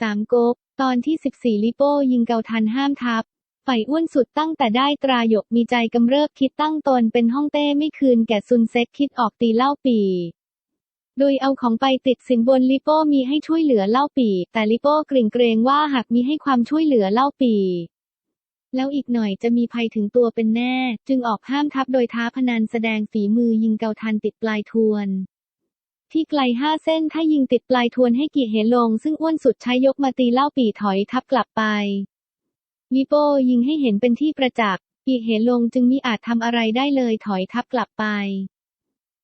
สามก๊กตอนที่ 14 ลิโป้ยิงเกาทันห้ามทับไฝ่อ้วนสุดตั้งแต่ได้ตราหยกมีใจกำเริบคิดตั้งตนเป็นห้องเต้ไม่คืนแก่ซุนเซ็กคิดออกตีเล่าปีโดยเอาของไปติดสินบนลิโป้มีให้ช่วยเหลือเล่าปี แต่ลิโป้เกรงเกรงว่าหากมีให้ความช่วยเหลือเล่าปี แล้วอีกหน่อยจะมีภัยถึงตัวเป็นแน่ จึงออกห้ามทับโดยท้าพนันแสดงฝีมือยิงเกาทันติดปลายทวน ที่ไกลห้าเส้นถ้ายิงติดปลายทวนให้กี่เหลง ซึ่งอ้วนสุดใช้ยกมาตีเล่าปีถอยทับกลับไปลิโป้ยิงให้เห็นเป็นที่ประจักษ์ปีเหลงจึงมิอาจทำอะไรได้เลยถอยทับกลับไป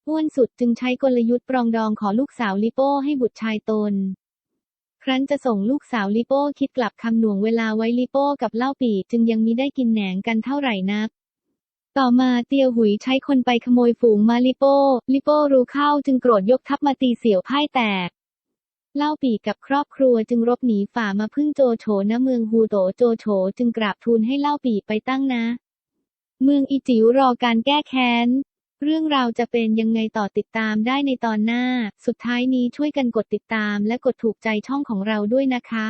อ้วนสุดจึงใช้กลยุทธ์ปรองดองขอลูกสาวลิโป้ให้บุตรชายตน ครั้นจะส่งลูกสาวลิโป้คิดกลับคำหน่วงเวลาไว้ลิโป้กับเล่าปีจึงยังมิได้กินแหนงกันเท่าไหร่นัก ต่อมาเตียวหุยใช้คนไปขโมยฝูงมาลิโป้ ลิโป้รู้เข้าจึงโกรธยกทัพมาตีเสี่ยวพ่ายแตก เล่าปีกับครอบครัวจึงรบหนีฝ่ามาพึ่งโจโฉณเมืองฮูโตโจโฉจึงกราบทูลให้เล่าปีไปตั้งนะ เมืองอีจิ๋วรอการแก้แค้น เรื่องราวจะเป็นยังไงต่อติดตามได้ในตอนหน้า สุดท้ายนี้ช่วยกันกดติดตามและกดถูกใจช่องของเราด้วยนะคะ